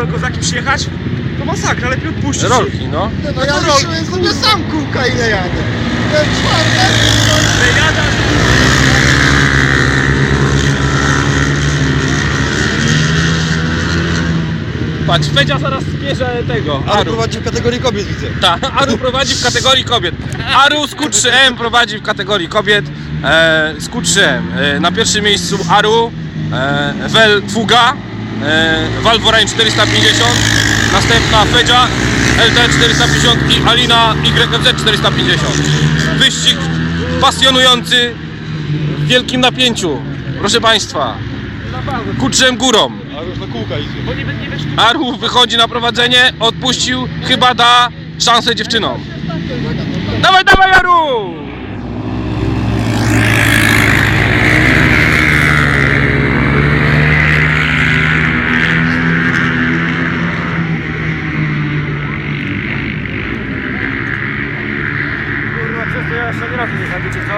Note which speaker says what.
Speaker 1: mogły kozaki przyjechać, to masakra, lepiej odpuścić.
Speaker 2: Rolki, no.
Speaker 3: No, no ja
Speaker 1: to rol-
Speaker 3: liczyłem sobie sam kółka ile jadę. Ten czwartek,
Speaker 1: Że jadasz,
Speaker 2: Patrz, Fedzia zaraz bierze tego,
Speaker 3: Ale
Speaker 2: Aru.
Speaker 3: prowadzi w kategorii kobiet widzę.
Speaker 2: Tak, Aru prowadzi w kategorii kobiet. Aru z Q3M prowadzi w kategorii kobiet. E, z Q3M. E, na pierwszym miejscu Aru, e, Wel Fuga, Valvorain 450, następna Fedzia LT 450 i Alina YFZ 450. Wyścig pasjonujący w wielkim napięciu. Proszę Państwa, Q3M górą.
Speaker 3: A już na kółka idzie.
Speaker 1: bo nie, nie wiesz,
Speaker 2: Aru wychodzi na prowadzenie, odpuścił, chyba da szansę dziewczynom. Dawaj, dawaj Aru!
Speaker 1: 안녕하세요. 선이라 기자 잘 듣겠죠?